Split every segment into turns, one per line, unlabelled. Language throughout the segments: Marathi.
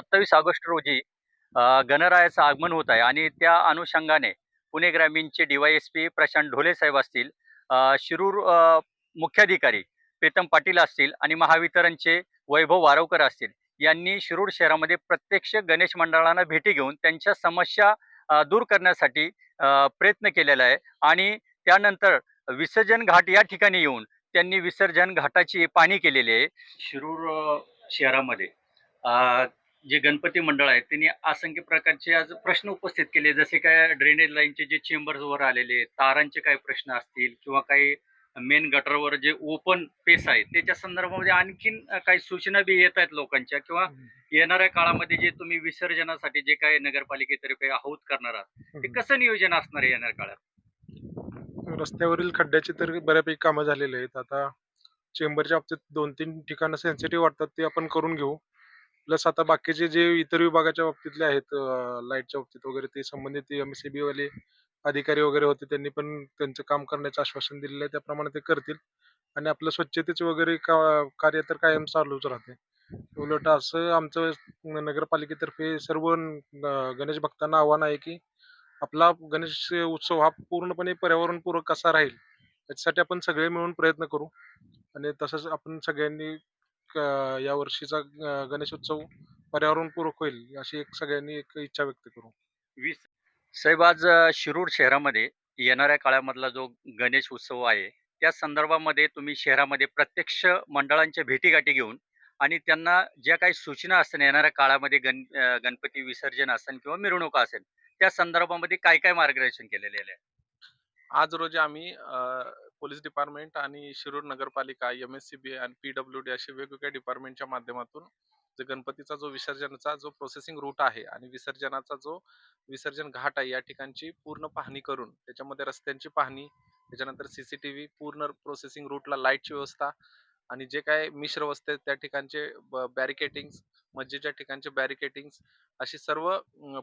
सत्तावीस ऑगस्ट रोजी गणरायाचं आगमन होत आहे आणि त्या अनुषंगाने पुणे ग्रामीणचे D Y S P Prashant Dhole saheb असतील शिरूर मुख्याधिकारी प्रीतम पाटील असतील आणि महावितरणचे वैभव वारवकर असतील यांनी शिरूर शहरामध्ये प्रत्यक्ष गणेश मंडळांना भेटी घेऊन त्यांच्या समस्या दूर करण्यासाठी प्रयत्न केलेला आहे आणि त्यानंतर विसर्जन घाट या ठिकाणी येऊन त्यांनी विसर्जन घाटाची पाहणी केलेली आहे. शिरूर शहरामध्ये जे गणपती मंडळ आहेत त्यांनी असंख्य प्रकारचे आज प्रश्न उपस्थित केले. जसे काय ड्रेनेज लाईनचे जे चेंबर्स वर आलेले तारांचे काही प्रश्न असतील किंवा काही मेन गटरवर जे ओपन पेस आहे त्याच्या संदर्भामध्ये आणखीन काही सूचना बी येत आहेत लोकांच्या किंवा येणाऱ्या काळामध्ये जे तुम्ही विसर्जनासाठी जे काही नगरपालिकेतर्फे आहोत करणार आहात ते कसं नियोजन असणार आहे येणाऱ्या काळात?
रस्त्यावरील खड्ड्याची तर बऱ्यापैकी कामं झालेली आहेत. आता चेंबरच्या बाबतीत दोन तीन ठिकाणं सेन्सिटिव्ह वाटतात ते आपण करून घेऊ. प्लस आता बाकीचे जे इतर विभागाच्या बाबतीतले आहेत लाईटच्या बाबतीत वगैरे ते संबंधित एम सी वाले अधिकारी वगैरे होते त्यांनी पण त्यांचं काम करण्याचं आश्वासन दिलेलं आहे त्याप्रमाणे ते करतील. आणि आपलं स्वच्छतेचे वगैरे का कार्य तर कायम चालूच राहते. उलट असं आमचं नगरपालिकेतर्फे सर्व गणेश भक्तांना आव्हान आहे की आपला गणेश उत्सव हा पूर्णपणे पर्यावरणपूरक कसा राहील याच्यासाठी आपण सगळे मिळून प्रयत्न करू. आणि तसंच आपण सगळ्यांनी या वर्षीचा अं, गणेश उत्सव पर्यावरणपूरक होईल अशी एक सगळ्यांनी एक इच्छा व्यक्त करू.
वीस साहेब आज शिरूर शहरामध्ये येणाऱ्या काळामधला जो गणेश उत्सव आहे त्या संदर्भामध्ये तुम्ही शहरामध्ये प्रत्यक्ष मंडळांच्या भेटीगाठी घेऊन आणि त्यांना ज्या काही सूचना असतील येणाऱ्या काळामध्ये गण गणपती विसर्जन असेल किंवा मिरवणुका असेल त्या संदर्भामध्ये काय काय मार्गदर्शन केलेले आहे?
आज रोजी आम्ही पोलीस डिपार्टमेंट आणि शिरूर नगरपालिका एम एस सी बी आणि पी डब्ल्यू डी असे वेगवेगळ्या डिपार्टमेंटच्या माध्यमातून जो गणपतीचा जो विसर्जनाचा जो प्रोसेसिंग रूट आहे आणि विसर्जनाचा जो विसर्जन घाट आहे या ठिकाणची पूर्ण पाहणी करून त्याच्यामध्ये रस्त्यांची पाहणी त्याच्यानंतर सीसीटीव्ही पूर्ण प्रोसेसिंग रूटला लाईटची व्यवस्था आणि जे काय मिश्र वस्ते आहेत त्या ठिकाणचे बॅरिकेटिंग्स मस्जिदच्या ठिकाणचे बॅरिकेटिंग अशी सर्व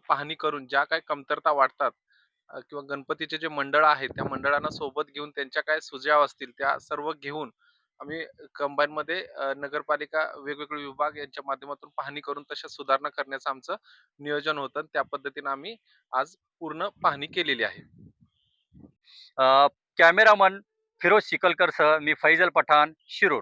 पाहणी करून ज्या काय कमतरता वाटतात किंवा गणपतीचे जे मंडळ आहेत त्या मंडळांना सोबत घेऊन त्यांच्या काय सुझाव असतील त्या सर्व घेऊन आम्ही कंबाईन मध्ये नगरपालिका वेगवेगळे विभाग यांच्या माध्यमातून पाहणी करून तशा सुधारणा करण्याचं आमचं नियोजन होतं. आणि त्या पद्धतीने आम्ही आज पूर्ण पाहणी केलेली आहे.
कॅमेरामन फिरोज शिकलकरसह मी फैजल पठाण शिरूर.